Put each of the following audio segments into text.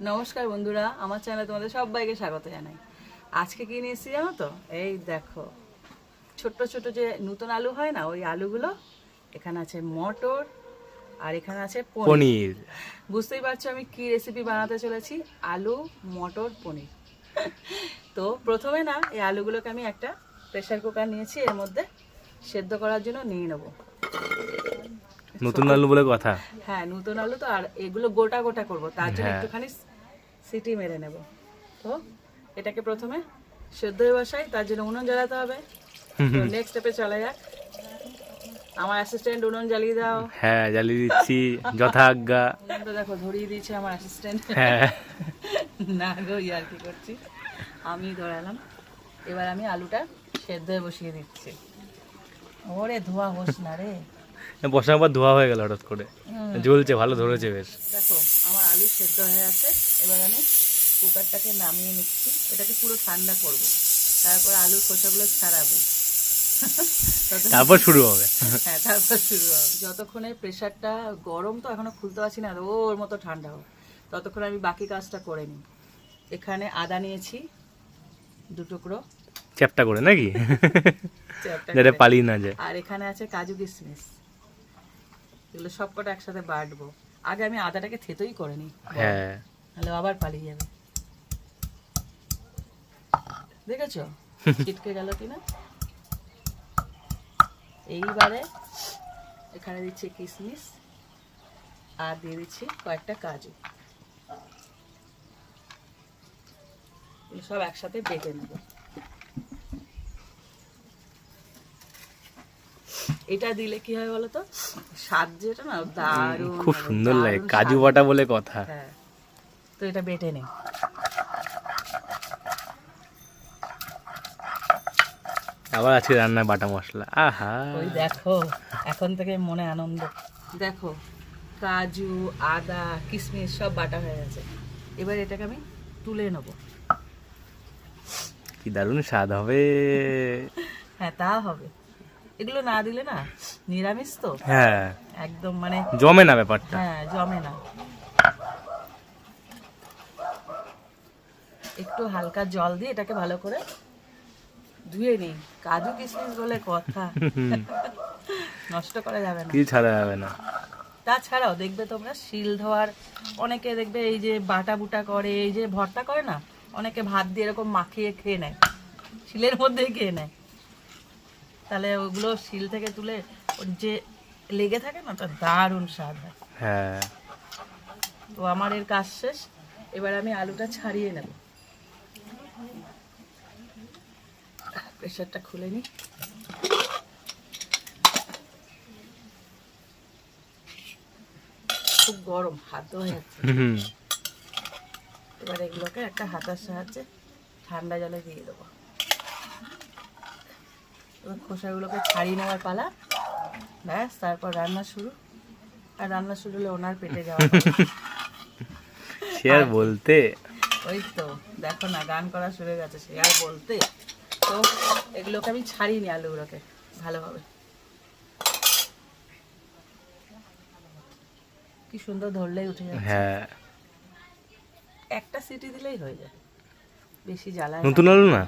নমস্কার বন্ধুরা আমার চ্যানেলে তোমাদের সবাইকে স্বাগত জানাই। আজকে কি নিয়ে এসেছি জানো তো? এই দেখো ছোট্ট ছোট যে নতুন আলু হয় না ওই আলুগুলো এখানে আছে মটর আর এখানে আছে পনির। বুঝতেই পারছ আমি কি রেসিপি বানাতে চলেছি? আলু মটর পনির। তো প্রথমে না এই আলুগুলোকে আমি একটা প্রেসার কুকার নিয়েছি এর মধ্যে সেদ্ধ করার জন্য নিয়ে নেব। নতুন আলু বলে কথা। হ্যাঁ নতুন আলু তো আর এগুলো গোটা গোটা করব তার জন্য হ্যাঁ। একটুখানি সিটি মেরে নেব। তো এটাকে প্রথমে সেদ্ধ হয়ে বসাই তার জন্য উনুন জ্বালাতে হবে। নেক্সট স্টেপে চলে যাক। আমার অ্যাসিস্ট্যান্ট উনুন জ্বালিয়ে দাও। হ্যাঁ জ্বালিয়ে দিচ্ছি যথা আজ্ঞা তো দেখো ধরিয়ে দিয়েছে আমার অ্যাসিস্ট্যান্ট হ্যাঁ। না গো ইয়ার কি করছি? আমি ধরালাম। এবার আমি আলুটা সেদ্ধ হয়ে বসিয়ে দিচ্ছি। ওরে ধোয়া হোস না রে। বসার পর ধোয়া হয়ে গেল হঠাৎ করে। জ্বলছে ভালো ধরেছে বেশ। দেখো আমার আলু সেদ্ধ হয়ে আছে। এবার আমি কুকারটাকে নামিয়ে নিচ্ছি। এটাকে পুরো ঠান্ডা করব। তারপর আলুর খোসাগুলো ছাড়াবো। তারপর শুরু হবে। হ্যাঁ তারপর শুরু হবে। যতক্ষণে প্রেশারটা গরম তো এখনও খুলতে পারছি না ওর মতো ঠান্ডা হোক। ততক্ষণ আমি বাকি কাজটা করে নিই। এখানে আদা নিয়েছি দু টুকরো। চ্যাপটা করে নাকি? চ্যাপটা যাতে পালিয়ে না যায়। আর এখানে আছে কাজু কিশমিশ। এগুলো সবকটা একসাথে বাটবো। আগে আমি আদাটাকে থেতোই করে নিই। হ্যাঁ। তাহলে আবার পালিয়ে যাবে। দেখেছ? ছিটকে গেল কিনা? এইবারে এখানে দিচ্ছি কিশমিশ আর দিয়ে দিচ্ছি কয়েকটা কাজু। সব একসাথে বেটে নেব। এটা দিলে কি হয় বলতো? স্বাদ যেটা না দারুণ খুব সুন্দর লাগে। কাজু বাটা বলে কথা। হ্যাঁ। তো এটা বেটে নে। আবার আজকে রান্নায় বাটা মশলা। আহা। ওই দেখো এখন থেকে মনে আনন্দ। দেখো কাজু আদা কিশমিশ সব বাটা হয়ে গেছে। এবার এটাকে আমি তুলে নেব। কি দারুণ স্বাদ হবে। হ্যাঁ তা হবে। এগুলো না দিলে না নিরামিষ তো? হ্যাঁ। একদম মানে জমে না ব্যাপারটা। হ্যাঁ জমে না। একটু হালকা জল দিয়ে এটাকে ভালো করে ধুয়ে নিই। কাজু কিশমিশ বলে কথা। নষ্ট করা যাবে না। কিছু ছাড়া যাবে না। তাছাড়াও দেখবে তোমরা শিল ধোয়ার অনেকে দেখবে এই যে বাটা বুটা করে এই যে ভর্তা করে না অনেকে ভাত দিয়ে এরকম মাখিয়ে খেয়ে নেয়। শিলের মধ্যেই খেয়ে নেয়। তাহলে ওগুলো শিল থেকে তুলে ওর যে লেগে থাকে না ওটা দারুণ স্বাদ হয়। হ্যাঁ। তো আমার এর কাজ শেষ। এবার আমি আলুটা ছাড়িয়ে নেব। প্রেশারটা খুলে নিই খুব গরম হাত হয়ে যাচ্ছে। এবার এগুলোকে একটা হাতার সাহায্যে ঠান্ডা জলে দিয়ে দেবো। এবার খোসাগুলোকে ছাড়িয়ে নেওয়ার পালা। ব্যাস তারপর রান্না শুরু। আর রান্না শুরু হলে ওনার পেটে যাওয়া সে আর বলতে? ওই তো দেখো না গান করা শুরু গেছে সে আর বলতে? তো এগুলোকে আমি ছাড়িনি আলুগুলোকে ভালোভাবে। কি সুন্দর ধরলেই উঠে যাচ্ছে। হ্যাঁ। একটা সিটি দিলেই হয়ে যায়। বেশি জ্বালায় নতুন আলু না?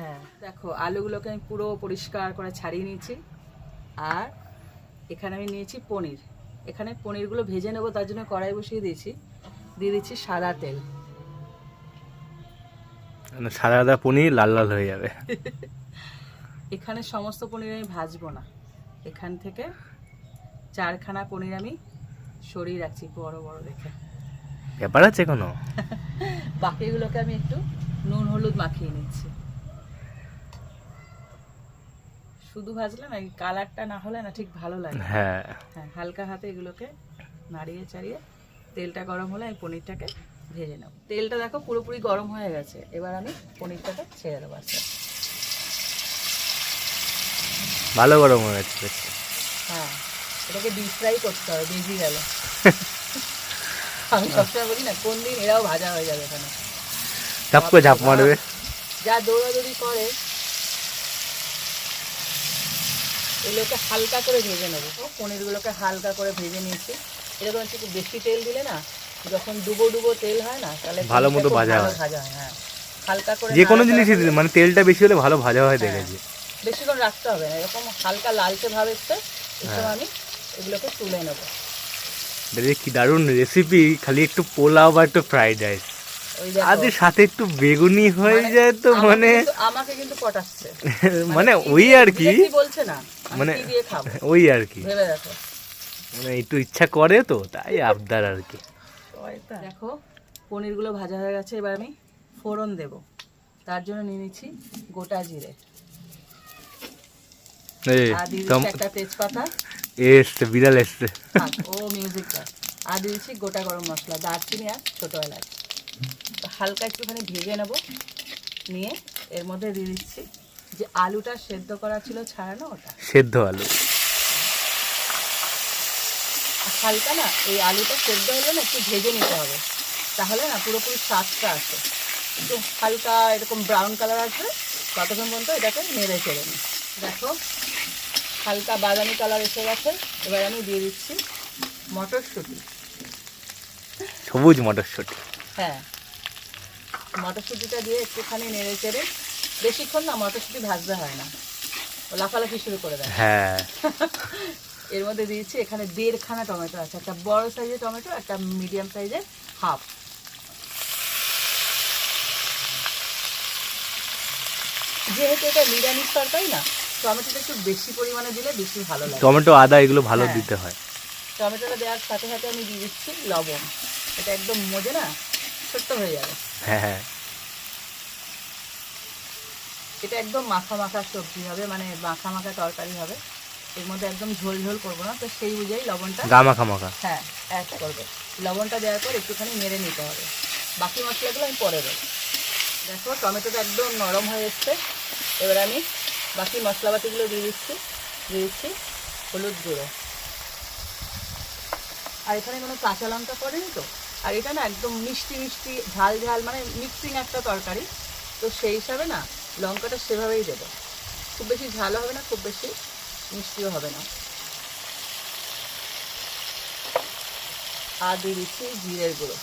হ্যাঁ। দেখো আলুগুলোকে আমি পুরো পরিষ্কার করে ছাড়িয়ে নিয়েছি। আর এখানে আমি নিয়েছি পনির। এখানে পনিরগুলো ভেজে নেব তার জন্য কড়াই বসিয়ে দিয়েছি। দিয়ে দিচ্ছি সাদা তেল। মানে সাদা সাদা পনির লাল লাল হয়ে যাবে। এখানে সমস্ত পনির আমি ভাজবো না। এখান থেকে চারখানা পনির আমি সরিয়ে রাখছি বড় বড় দেখে। ব্যাপার আছে কোনো? বাকিগুলোকে আমি একটু নুন হলুদ মাখিয়ে নিচ্ছি। শুধু ভাজলে না কালারটা না হলে না ঠিক ভালো লাগে। হ্যাঁ। হ্যাঁ হালকা হাতে এগুলোকে নাড়িয়ে চাড়িয়ে তেলটা গরম হলে আমি পনিরটাকে ভেজে নেব। তেলটা দেখো পুরোপুরি গরম হয়ে গেছে। এবার আমি পনিরটাকে ছেড়ে দেবো আস্তে আস্তে। ভালো গরম হয়ে গেছে হ্যাঁ এটাকে ডিপ ফ্রাই করতে হবে বেজে গেল। আমি সবসময় বলি না কোন দিন এরাও ভাজা হয়ে যাবে এখানে। ঝাপ করে ঝাপ মারবে। যা দৌড়াদৌড়ি করে এগুলোকে হালকা করে ভেজে নেব। পনিরগুলোকে হালকা করে ভেজে নিয়েছি। এরকম একটু বেশি তেল দিলে না যখন ডুবো ডুবো তেল হয় না তাহলে ভালো মতো ভাজা হয়। ভাজা হয় হ্যাঁ। হালকা করে যে কোনো জিনিসই মানে তেলটা বেশি হলে ভালো ভাজা হয় হ্যাঁ। দেখেছি বেশিক্ষণ রাখতে হবে না এরকম হালকা লালচে ভাব এসছে এই হ্যাঁ। আমি এগুলোকে তুলে নেব। যে কি দারুণ রেসিপি খালি একটু পোলাও বা একটু ফ্রাইড রাইস ওই আর সাথে একটু বেগুনি হয়ে যায় তো মানে আমাকে কিন্তু পটাচ্ছে। মানে ওই আর কি। বলছে না। মানে ওই আর কি। মানে একটু ইচ্ছা করে তো তাই আবদার আর কি। দেখো পনিরগুলো ভাজা হয়ে গেছে এবার আমি ফোড়ন দেব। তার জন্য নিয়ে নিচ্ছি গোটা জিরে। একটা তেজপাতা। এসছে বিড়াল এসছে। ও মিউজিকটা। আর দিয়ে দিচ্ছি গোটা গরম মশলা দারচিনি আর ছোটো এলাচ। হালকা একটুখানি ভেজে নেব নিয়ে এর মধ্যে দিয়ে দিচ্ছি যে আলুটা সেদ্ধ করা ছিল ছাড়ানো ওটা? সেদ্ধ আলু। হালকা না এই আলুটা সেদ্ধ হলে না একটু ভেজে নিতে হবে। তাহলে না পুরোপুরি স্বাদটা আসে। একটু হালকা এরকম ব্রাউন কালার আসবে ততক্ষণ পর্যন্ত এটাকে নেড়ে চেড়ে নিই। দেখো হালকা বাদামি কালার এসে গেছে। এবার আমি দিয়ে দিচ্ছি মটরশুঁটি। সবুজ মটরশুঁটি। হ্যাঁ মটরশুঁটিটা দিয়ে একটুখানি নেড়ে চেড়ে বেশিক্ষণ না মটরশুঁটি ভাজতে হয় না। ও লাফালাফি শুরু করে দেয়। হ্যাঁ। এর মধ্যে দিয়েছি এখানে দেড়খানা টমেটো আছে। একটা বড় সাইজের টমেটো একটা মিডিয়াম সাইজের হাফ যেহেতু এটা নিরামিষ তরকারি না টমেটোটা একটু বেশি পরিমাণে দিলে বেশি ভালো লাগে। টমেটো আদা এগুলো ভালো হ্যাঁ। দিতে হয়। টমেটোটা দেওয়ার সাথে সাথে আমি দিয়ে দিচ্ছি লবণ। এটা একদম মজে না ছোট্ট হয়ে যাবে। হ্যাঁ হ্যাঁ। এটা একদম মাখা মাখা সবজি হবে মানে মাখা মাখা তরকারি হবে। এর মধ্যে একদম ঝোল ঝোল করব না তো সেই বুঝেই লবণটা গামাখা মাখা মাখা। হ্যাঁ অ্যাড করবে। লবণটা দেওয়ার পর একটুখানি নেড়ে নিতে হবে। বাকি মশলাগুলো আমি পরে দেবো। দেখো টমেটোটা একদম নরম হয়ে এসছে। এবার আমি বাকি মশলাপাতিগুলো দিয়ে দিচ্ছি। দিয়ে দিচ্ছি হলুদ গুঁড়ো। আর এখানে কোনো কাঁচা লঙ্কা পড়েনি তো? আর এটা না একদম মিষ্টি মিষ্টি ঝাল ঝাল মানে মিক্সিং একটা তরকারি। তো সেই হিসাবে না লঙ্কাটা সেভাবেই দেবো। খুব বেশি ঝালও হবে না খুব বেশি মিষ্টিও হবে না। আর দিয়ে দিচ্ছি জিরের গুঁড়ো।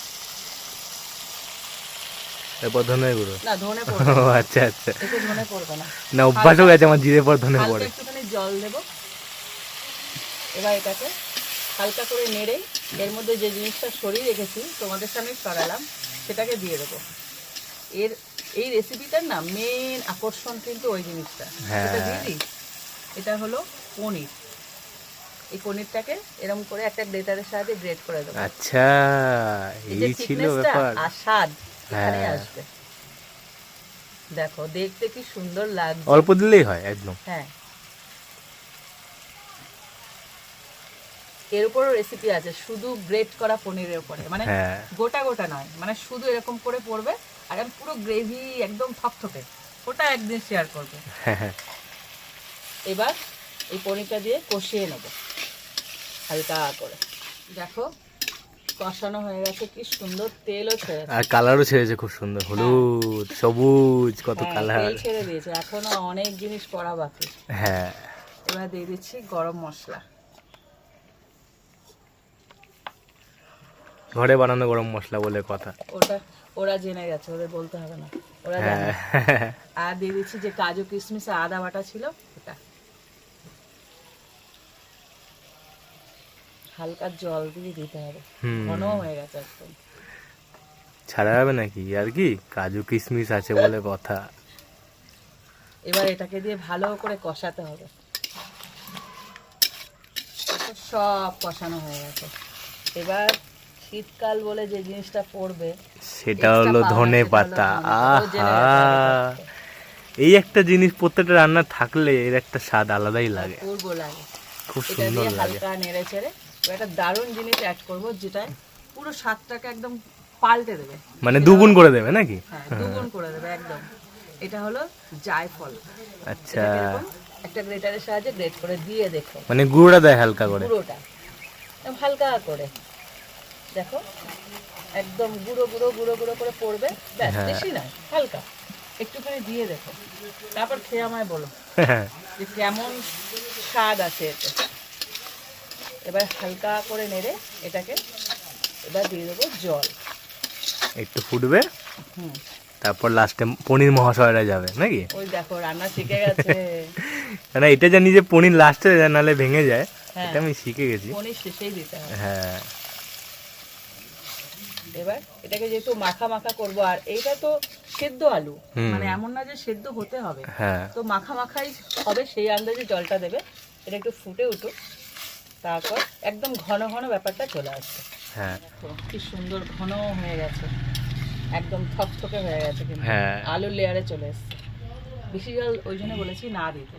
এরপর ধনে গুঁড়ো? না ধনে পড়বে আচ্ছা আচ্ছা। এতে ধনে পড়বে না। না অভ্যাস হয়ে গেছে আমার জিরে পর ধনে পড়ে। একটুখানি জল দেব। এবার এটাকে হালকা করে নেড়ে এর মধ্যে যে জিনিসটা সরিয়ে রেখেছি তোমাদের সামনে সরালাম সেটাকে দিয়ে দেবো। এর এই রেসিপিটার না মেন আকর্ষণ কিন্তু ওই জিনিসটা। হ্যাঁ। সেটা এটা হলো পনির। এই পনিরটাকে এরকম করে একটা গ্রেটারের সাহায্যে গ্রেট করে দেবো। আচ্ছা এই ছিল ব্যাপার। আর স্বাদ এখানে হ্যাঁ। আসবে। দেখো দেখতে কি সুন্দর লাগছে। অল্প দিলেই হয় একদম। হ্যাঁ। এর উপরও রেসিপি আছে শুধু গ্রেট করা পনিরের উপরে। মানে হ্যাঁ। গোটা গোটা নয় মানে শুধু এরকম করে পড়বে আর পুরো গ্রেভি একদম থকথকে ওটা একদিন শেয়ার করবে। হ্যাঁ হ্যাঁ এবার এই পনিরটা দিয়ে কষিয়ে নেব হালকা করে। দেখো কষানো হয়ে গেছে কি সুন্দর তেলও ছেড়েছে আর কালারও ছেড়েছে খুব সুন্দর। হলুদ সবুজ কত হ্যাঁ, কালার তেল ছেড়ে দিয়েছে এখনও অনেক জিনিস করা বাকি। হ্যাঁ। এবার দিয়ে দিচ্ছি গরম মশলা। ঘরে বানানো গরম মশলা বলে কথা। ওটা ওরা জেনে গেছে ওদের বলতে হবে না। ওরা জানে। হ্যাঁ আর দিয়ে দিচ্ছি যে কাজু কিশমিশ আদা বাটা ছিল ওটা। হালকা জল দিয়ে দিতে হবে। ঘন হয়ে গেছে একদম। ছাড়া যাবে নাকি? আর কি? কাজু কিশমিশ আছে বলে কথা। এবার এটাকে দিয়ে ভালো করে কষাতে হবে। সব কষানো হয়ে গেছে। এবার শীতকাল বলে যে জিনিসটা পড়বে সেটা হলো ধনে পাতা। আহা! এই একটা জিনিস প্রত্যেকটা রান্না থাকলে এর একটা স্বাদ আলাদাই লাগে। খুব সুন্দর লাগে। হালকা নেড়ে চেড়ে একটা দারুণ জিনিস অ্যাড করব যেটা পুরো স্বাদটাকে একদম পাল্টে দেবে। মানে দুগুণ করে দেবে নাকি? হ্যাঁ দুগুণ করে দেবে একদম। এটা হলো জায়ফল। আচ্ছা। একটা গ্রেটারের সাহায্যে গ্রেট করে দিয়ে দেখো। মানে গুঁড়োটা দেয় হালকা করে। একদম হালকা করে। দেখো একদম গুঁড়ো গুঁড়ো গুঁড়ো গুঁড়ো করে পড়বে। ব্যাস হ্যাঁ। বেশি নয় হালকা। একটুখানি দিয়ে দেখো। তারপর খেয়ে আমায় বলো যে কেমন স্বাদ আছে এতে। এবার হালকা করে নেড়ে এটাকে এবার দিয়ে দেবো জল। একটু ফুটবে? হুম। তারপর লাস্টে পনির মহাশয়রা যাবে নাকি? ওই দেখো রান্না শিখে গেছে। না এটা জানি যে পনির লাস্টে নাহলে ভেঙে যায় হ্যাঁ। এটা আমি শিখে গেছি। পনির শেষেই দিতে হ্যাঁ। এবার এটাকে যেহেতু মাখা মাখা করব আর এইটা তো সেদ্ধ আলু। মানে এমন না যে সেদ্ধ হতে হবে। হ্যাঁ। তো মাখা মাখাই হবে সেই আন্দাজে জলটা দেবে। এটা একটু ফুটে উঠুক তারপর একদম ঘন ঘন ব্যাপারটা চলে আসবে। হ্যাঁ। কি সুন্দর ঘন হয়ে গেছে। একদম থকথকে হয়ে গেছে কিন্তু। হ্যাঁ। আলুর লেয়ারে চলে এসছে। বেশি জল ওই জন্য বলেছি না দিতে।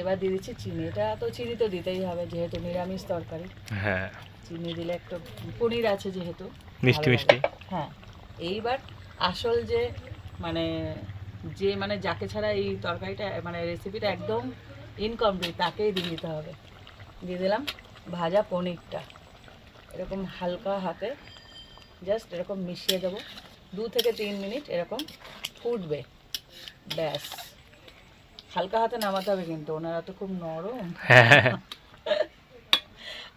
এবার দিয়ে দিচ্ছি চিনি। এটা তো চিনি তো দিতেই হবে যেহেতু নিরামিষ তরকারি। হ্যাঁ। চিনি দিলে একটু পনির আছে যেহেতু। মিষ্টি মিষ্টি। হ্যাঁ এইবার আসল যে মানে যে মানে যাকে ছাড়া এই তরকারিটা মানে রেসিপিটা একদম ইনকমপ্লিট তাকেই দিয়ে দিতে হবে। দিয়ে দিলাম ভাজা পনিরটা। এরকম হালকা হাতে জাস্ট এরকম মিশিয়ে দেবো। দু থেকে তিন মিনিট এরকম ফুটবে। ব্যাস। হালকা হাতে নামাতে হবে কিন্তু ওনারা তো খুব নরম। হ্যাঁ।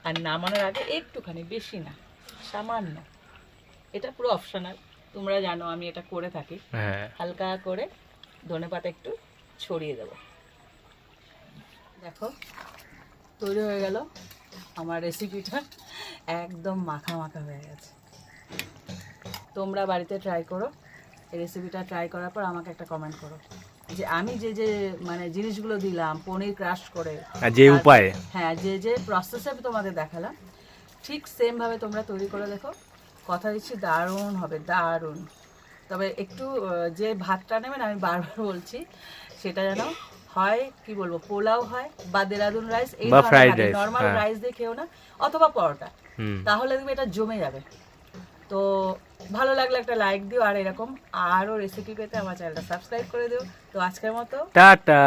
আর নামানোর আগে একটুখানি বেশি না সামান্য। এটা পুরো অপশনাল তোমরা জানো আমি এটা করে থাকি। হ্যাঁ। হালকা করে ধনে পাতা একটু ছড়িয়ে দেব। দেখো তৈরি হয়ে গেল। আমার রেসিপিটা একদম মাখা মাখা হয়ে গেছে। তোমরা বাড়িতে ট্রাই করো। এই রেসিপিটা ট্রাই করার পর আমাকে একটা কমেন্ট করো। যে আমি যে যে মানে জিনিসগুলো দিলাম পনির ক্রাশ করে যে উপায়? হ্যাঁ যে যে প্রসেসে তোমাদের দেখালাম ঠিক সেমভাবে তোমরা তৈরি করে দেখো। কথা দিচ্ছি দারুণ হবে দারুণ। তবে একটু যে ভাতটা নেবেন আমি বারবার বলছি সেটা যেন হয় কি বলব পোলাও হয় বা দেরাদুন রাইস এই নর্মাল হ্যাঁ। রাইস দিয়ে খেও না অথবা পরোটা। তাহলে দেখবে এটা জমে যাবে। তো ভালো লাগলে একটা লাইক দিও আর এরকম আরও রেসিপি পেতে আমার চ্যানেলটা সাবস্ক্রাইব করে দিও। তো আজকের মতো টাটা।